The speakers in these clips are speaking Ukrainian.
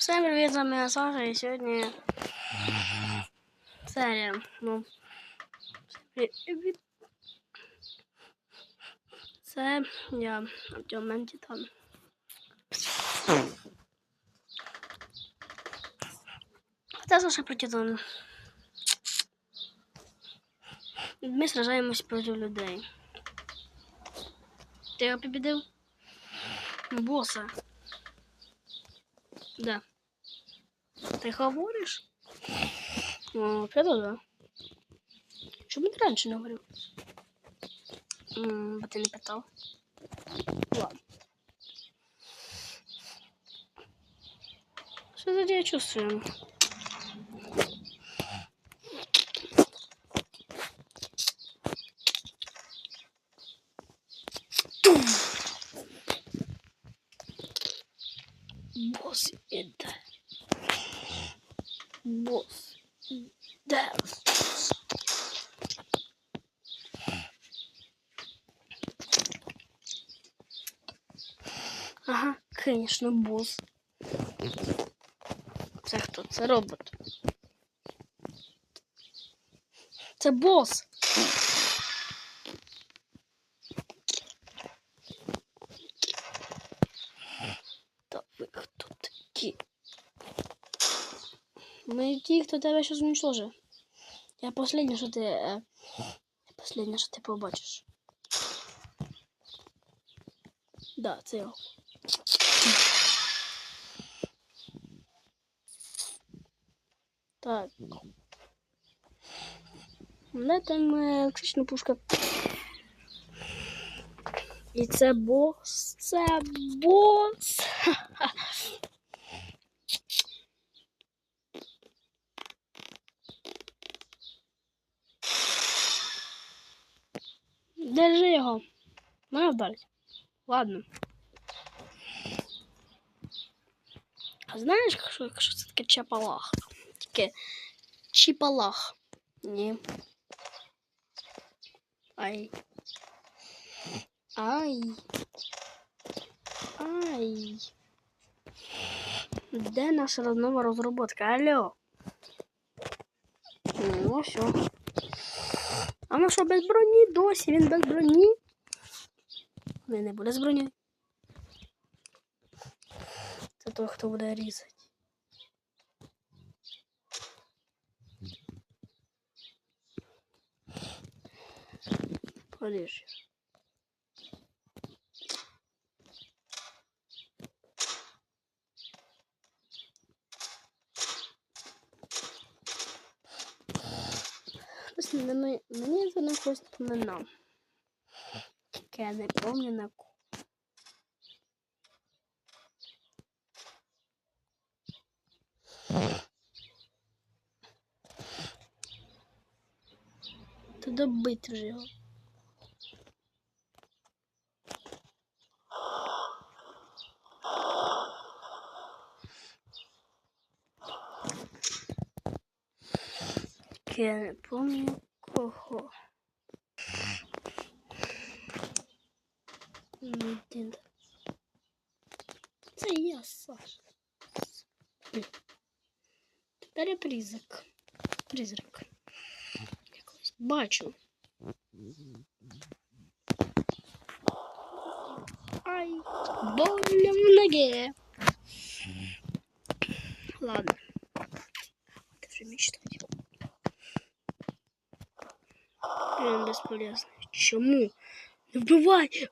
Всем привіт, з вами я Саша, і сьогодні серія. Ну. Це я Артем Титан. Це Саша про Титан. Ми сражаємось проти людей. Ти його побідив? Боса. Да. Ти говориш? Ну, вообще-то да. Чому ти раніше не говорив? Бо ти не питав. Ладно. Что за я чувствую? Ага, конечно, босс. Це хто? Це робот. Це босс. Та ви хто такі? Ми ті, хто тебе щось уничтожив. Я последнє, що ти. Е... Последнє, що ти побачиш. Да, це його. Так. У мене там електрична пушка. І це бос. Це бос. Держи його. Мене вдарить. Ладно. А знаєш, що, це таке чапалах? Таке чіпалах. Ні. Ай. Ай. Ай. Де наша нова розробка? Алло. Ну, все. А ну що, без броні досі? Він без броні? Він не буде з бронею. той, хто буде різати. Поріж. Хтось мені, мені за ним хтось напоминав. Тільки я не пам'ятаю на кого. Добити вже його. Я не пам'ятаю кого. Це я, Саша. Тепер я призрак. Призрак. Бачу. Ай, больно в ноге. Ладно. Это уже мечтать. Він безполезний. Чому? Не вбивай!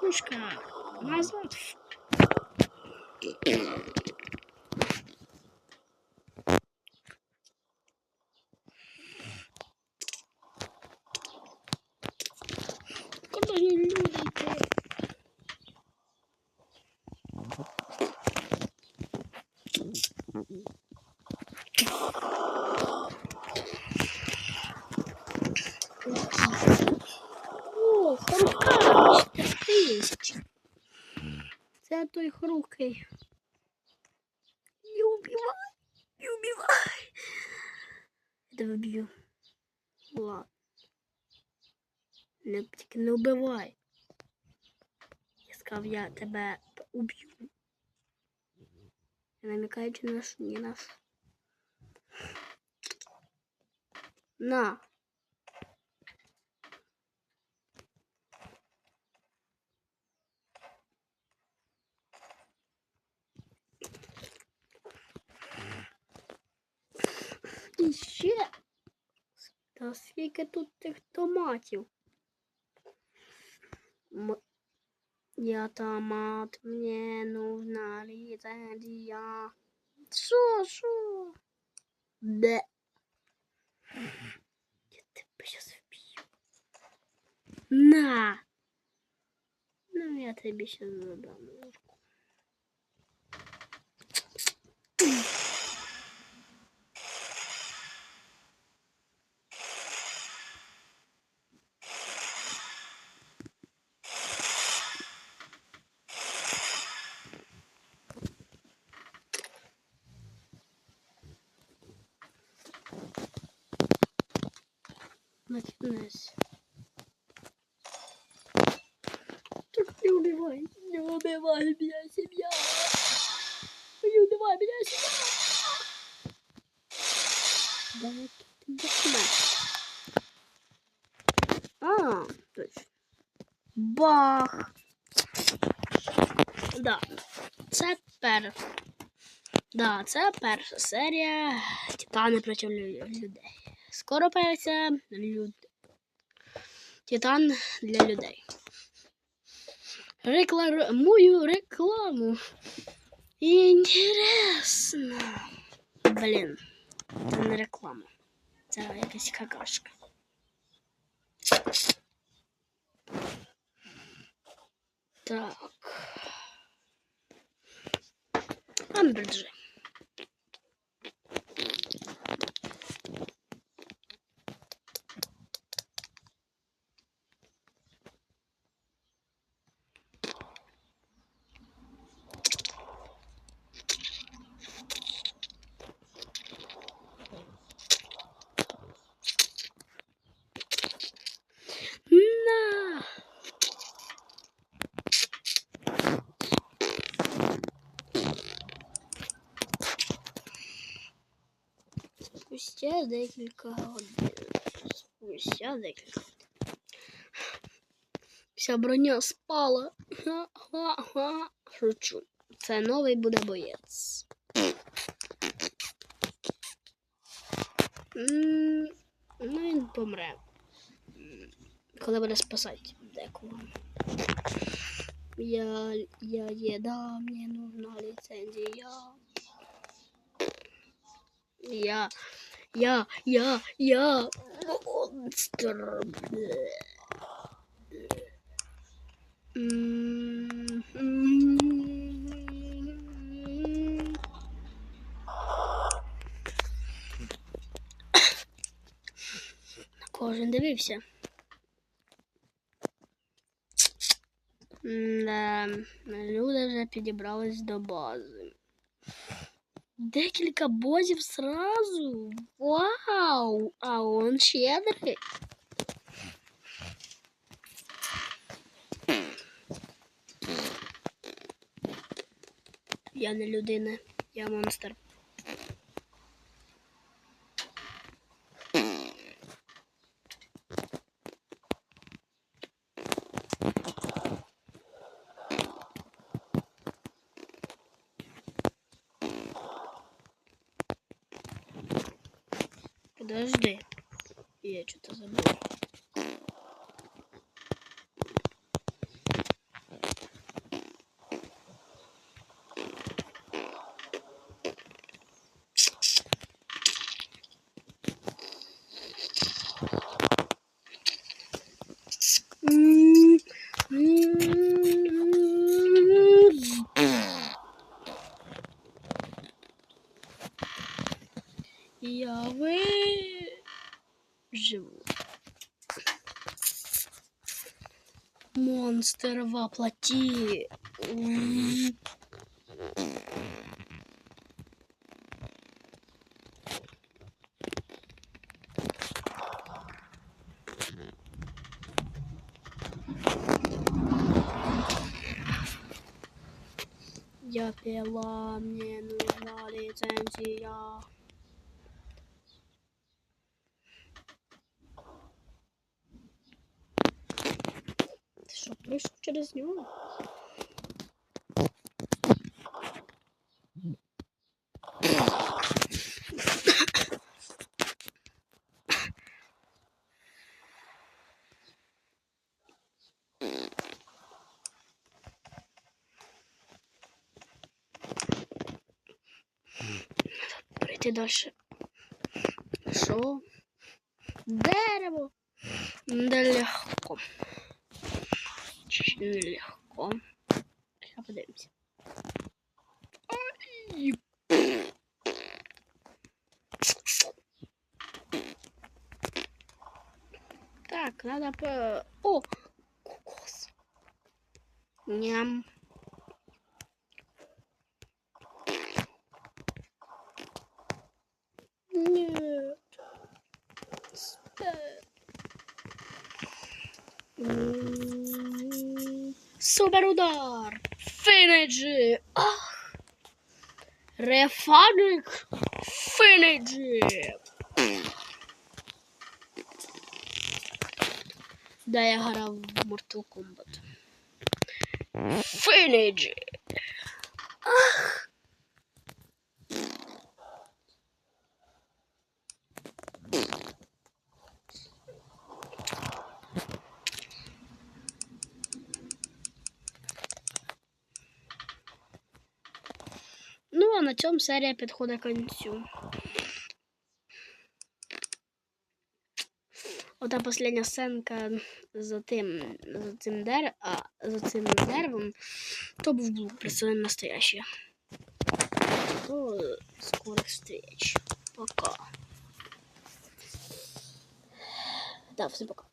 Пушка, назад. Куда же люди йти? О. Це той хрукий. убивай. Я тебе б'ю. Ладно. Не, тільки не вбивай. Я сказав, я тебе уб'ю. Я намікаючи на ш- ні на що. На. І ще. Та скільки тут тих томатів? М- Я томат, мне нужна лицензия. Шо, шо? Де? Я тебе сейчас вб'ю. На! Ну, я тебе сейчас задам. Ложку. Начинайся. Так не убивай, не убивай меня, семья. Не убивай меня, семья. Давай ты сюда. А, точно. Бах. Да. Це перша. Да, це перша серія Титани проти людей. Скоро появиться люд... Титан для людей. Рекламую рекламу. Інтересно. Блін, це не реклама. Це якась какашка. Так. Амбриджи. На! Спустя декілька годин. Спустя декілька. Вся броня спала. Ха-ха-ха. Шучу. Це новий буде боєць. Ну, він помре. Коли буде спасати декого. Я, я еда, мне нужна лицензия. Я, я, я, я монстр. Кожен дивився. Да, люди вже підібрались до бази. Декілька бозів сразу. Вау! А он щедрий. Я не людина, я монстр. Подожди. Я что-то забыл. монстр воплоти. Я пила, мне нужна лицензия. Через нього? Пройти дальше. Що? Дерево. Да легко. Легко. Сейчас подивимося. Так, надо по... О, кокос. Ням. М, Супер удар! Финеджи! Ах! Рефаник! Финеджи! Да, я грав в Mortal Kombat. Финеджи! Ах! Ну, а на цьому серія підходить к кінцю. Ота остання сценка за тим, за цим дерев, а за цим деревом, то був блок представлен настоящий. До скорых встреч. Пока. Да, всем пока.